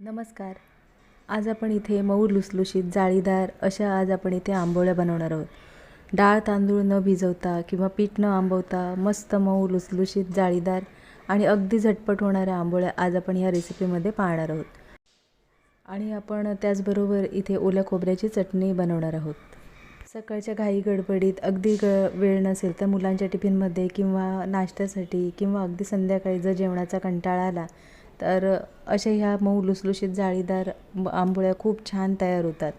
नमस्कार. आज आपण इथे मऊ लुसलुशीत जाळीदार अशा आज आपण इथे आंबोळ्या बनवणार आहोत. डाळ तांदूळ न भिजवता किंवा पीठ न आंबवता मस्त मऊ लुसलुशीत जाळीदार आणि अगदी झटपट होणाऱ्या आंबोळ्या आज आपण ह्या रेसिपीमध्ये पाहणार आहोत. आणि आपण त्याचबरोबर इथे ओल्या खोबऱ्याची चटणी बनवणार आहोत. सकाळच्या घाई गडबडीत अगदी ग वेळ नसेल तर मुलांच्या टिफिनमध्ये किंवा नाश्त्यासाठी किंवा अगदी संध्याकाळी जर जेवणाचा कंटाळा आला तर अशा ह्या मऊ लुसलुशीत जाळीदार आंबोळ्या खूप छान तयार होतात.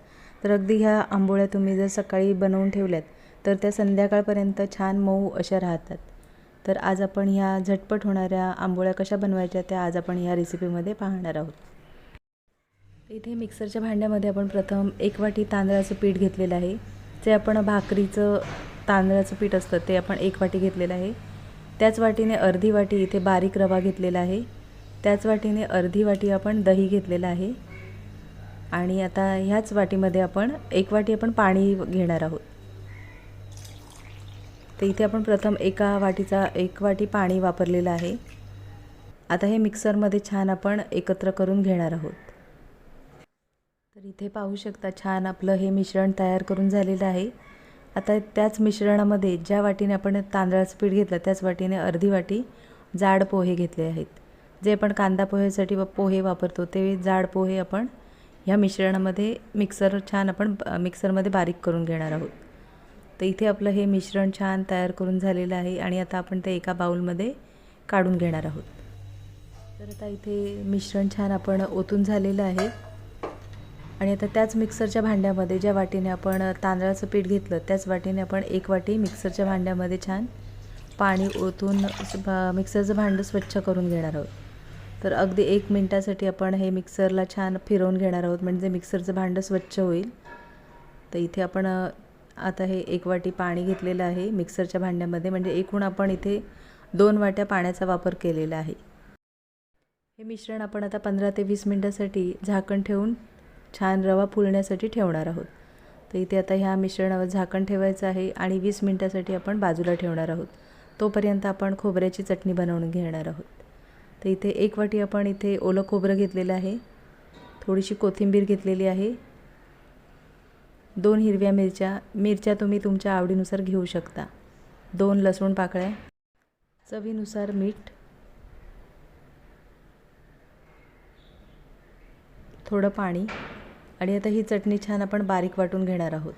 तर अगदी ह्या आंबोळ्या तुम्ही जर सकाळी बनवून ठेवल्यात तर त्या संध्याकाळपर्यंत छान मऊ अशा राहतात. तर आज आपण ह्या झटपट होणाऱ्या आंबोळ्या कशा बनवायच्या त्या आज आपण ह्या रेसिपीमध्ये पाहणार आहोत. इथे मिक्सरच्या भांड्यामध्ये आपण प्रथम एक वाटी तांदळाचं पीठ घेतलेलं आहे. जे आपण भाकरीचं तांदळाचं पीठ असतं ते आपण एक वाटी घेतलेलं आहे. त्याच वाटीने अर्धी वाटी इथे बारीक रवा घेतलेला आहे. त्याच वाटीने अर्धी वाटी आपण दही घेतलेलं आहे. आणि आता ह्याच वाटीमध्ये आपण एक वाटी आपण पाणी घेणार आहोत. तर इथे आपण प्रथम एका वाटीचा एक वाटी पाणी वापरलेलं आहे. आता हे मिक्सरमध्ये छान आपण एकत्र करून घेणार आहोत. तर इथे पाहू शकता छान आपलं हे मिश्रण तयार करून झालेलं आहे. आता त्याच मिश्रणामध्ये ज्या वाटीने आपण तांदळाचं पीठ घेतलं त्याच वाटीने अर्धी वाटी जाड पोहे घेतले आहेत. जे आपण कांदा पोहेसाठी व पोहे वापरतो ते जाड पोहे आपण ह्या मिश्रणामध्ये मिक्सर छान आपण मिक्सरमध्ये बारीक करून घेणार आहोत. तर इथे आपलं हे मिश्रण छान तयार करून झालेलं आहे आणि आता आपण ते एका बाऊलमध्ये काढून घेणार आहोत. तर आता इथे मिश्रण छान आपण ओतून झालेलं आहे. आणि आता त्याच मिक्सरच्या भांड्यामध्ये ज्या वाटीने आपण तांदळाचं पीठ घेतलं त्याच वाटीने आपण एक वाटी मिक्सरच्या भांड्यामध्ये छान पाणी ओतून मिक्सरचं भांडं स्वच्छ करून घेणार आहोत. तर अगदी एक मिनटासाठी आपण हे मिक्सरला छान फिरवून घेणार आहोत म्हणजे मिक्सरचं भांडं स्वच्छ होईल. तर इथे आपण आता हे एक वाटी पाणी घेतलेलं आहे मिक्सरच्या भांड्यामध्ये म्हणजे एकूण आपण इथे दोन वाट्या पाण्याचा वापर केलेला आहे. हे मिश्रण आपण आता पंधरा ते वीस मिनटासाठी झाकण ठेवून छान रवा फुलण्यासाठी ठेवणार आहोत. तर इथे आता ह्या मिश्रणावर झाकण ठेवायचं आहे आणि वीस मिनटासाठी आपण बाजूला ठेवणार आहोत. तोपर्यंत आपण खोबऱ्याची चटणी बनवून घेणार आहोत. तर इथे एक वाटी आपण इथे ओलं खोबरं घेतलेलं आहे. थोडीशी कोथिंबीर घेतलेली आहे. दोन हिरव्या मिरच्या मिरच्या तुम्ही तुमच्या आवडीनुसार घेऊ शकता. दोन लसूण पाकळ्या चवीनुसार मीठ थोडं पाणी आणि आता ही चटणी छान आपण बारीक वाटून घेणार आहोत.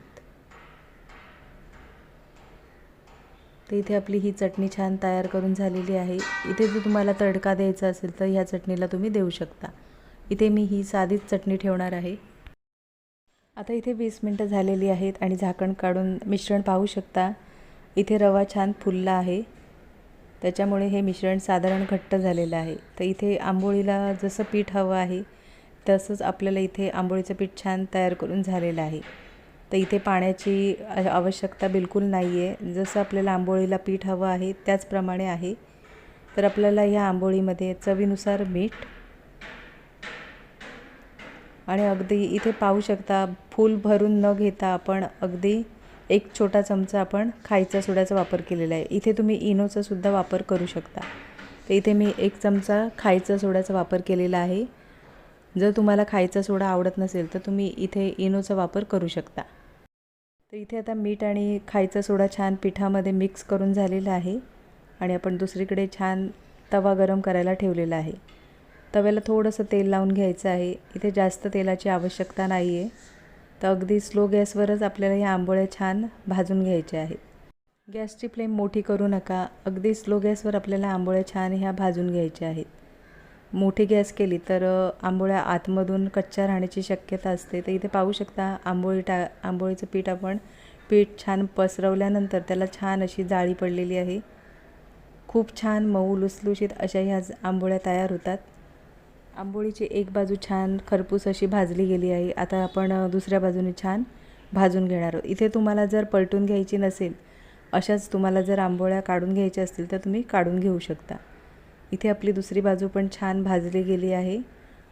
तर इथे आपली ही चटणी छान तयार करून झालेली आहे. इथे जर तुम्हाला तडका द्यायचा असेल तर ह्या चटणीला तुम्ही देऊ शकता. इथे मी ही साधीच चटणी ठेवणार आहे. आता इथे वीस मिनटं झालेली आहेत आणि झाकण काढून मिश्रण पाहू शकता. इथे रवा छान फुलला आहे. त्याच्यामुळे हे मिश्रण साधारण घट्ट झालेलं आहे. तर इथे आंबोळीला जसं पीठ हवं आहे तसंच आपल्याला इथे आंबोळीचं पीठ छान तयार करून झालेलं आहे. तर इथे पाण्याची आवश्यकता बिलकुल नाही आहे जसं आपल्याला आंबोळीला पीठ हवं आहे त्याचप्रमाणे आहे. तर आपल्याला ह्या आंबोळीमध्ये चवीनुसार मीठ आणि अगदी इथे पाहू शकता फूल भरून न घेता आपण अगदी एक छोटा चमचा आपण खायचा सोड्याचा वापर केलेला आहे. इथे तुम्ही इनोचा सुद्धा वापर करू शकता. तर इथे मी एक चमचा खायचा सोड्याचा वापर केलेला आहे. जर तुम्हाला खायचा सोडा आवडत नसेल तर तुम्ही इथे इनोचा वापर करू शकता. तर इथे आता मीठ आणि खायचा सोडा छान पिठामध्ये मिक्स करून झालेला आहे. आणि आपण दुसरीकडे छान तवा गरम करायला ठेवलेला आहे. तव्याला थोडंसं तेल लावून घ्यायचं आहे. इथे जास्त तेलाची आवश्यकता नाही आहे तर अगदी स्लो गॅसवरच आपल्याला ह्या आंबोळ्या छान भाजून घ्यायच्या आहेत. गॅसची फ्लेम मोठी करू नका. अगदी स्लो गॅसवर आपल्याला आंबोळ्या छान ह्या भाजून घ्यायच्या आहेत. मोठी गॅस केली तर आंबोळ्या आतमधून कच्च्या राहण्याची शक्यता असते. तर इथे पाहू शकता आंबोळी टा आंबोळीचं पीठ आपण पीठ छान पसरवल्यानंतर त्याला छान अशी जाळी पडलेली आहे. खूप छान मऊ लुसलुशीत अशा ह्या आंबोळ्या तयार होतात. आंबोळीची एक बाजू छान खरपूस अशी भाजली गेली आहे. आता आपण दुसऱ्या बाजूने छान भाजून घेणार आहोत. इथे तुम्हाला जर पलटून घ्यायची नसेल अशाच तुम्हाला जर आंबोळ्या काढून घ्यायच्या असतील तर तुम्ही काढून घेऊ शकता. इथे आपली दुसरी बाजू पण छान भाजली गेली आहे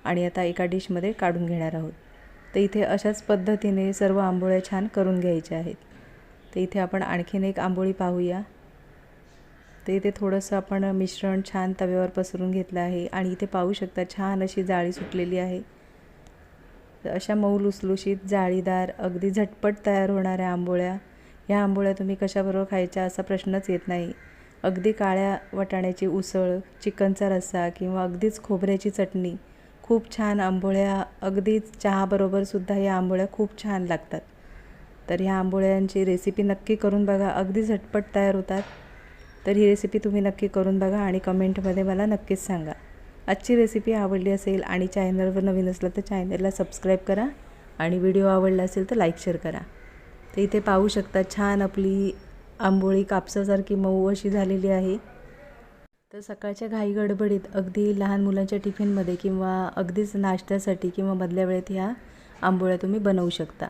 आणि आता एका डिशमध्ये काढून घेणार आहोत. तर इथे अशाच पद्धतीने सर्व आंबोळ्या छान करून घ्यायच्या आहेत. तर इथे आपण आणखीन एक आंबोळी पाहूया. तर इथे थोडंसं आपण मिश्रण छान तव्यावर पसरून घेतलं आहे आणि इथे पाहू शकता छान अशी जाळी सुटलेली आहे. तर अशा मऊ लुसलुशीत जाळीदार अगदी झटपट तयार होणाऱ्या आंबोळ्या ह्या आंबोळ्या तुम्ही कशाबरोबर खायच्या असा प्रश्नच येत नाही. अगदी काळ्या वाटाण्याची उसळ चिकनचा रस्सा किंवा अगदीच खोबऱ्याची चटणी खूप छान आंबोळ्या अगदीच चहाबरोबरसुद्धा या आंबोळ्या खूप छान लागतात. तर ह्या आंबोळ्यांची रेसिपी नक्की करून बघा अगदी झटपट तयार होतात. तर ही रेसिपी तुम्ही नक्की करून बघा आणि कमेंटमध्ये मला नक्कीच सांगा. आजची रेसिपी आवडली असेल आणि चॅनलवर नवीन असलं तर चॅनलला सबस्क्राईब करा आणि व्हिडिओ आवडला असेल तर लाईक शेअर करा. तर इथे पाहू शकता छान आपली आंबोळी कापसासारखी मऊ अशी झालेली आहे. तर सकाळच्या घाई गडबडीत अगदी लहान मुलांच्या टिफिनमध्ये किंवा अगदीच नाश्त्यासाठी किंवा मधल्या वेळेत ह्या आंबोळ्या तुम्ही बनवू शकता.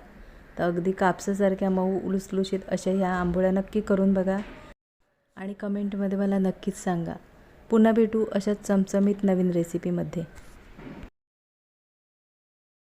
तर अगदी कापसासारख्या मऊ लुसलुशीत अशा ह्या आंबोळ्या नक्की करून बघा आणि कमेंटमध्ये मला नक्कीच सांगा. पुन्हा भेटू अशाच चमचमीत नवीन रेसिपीमध्ये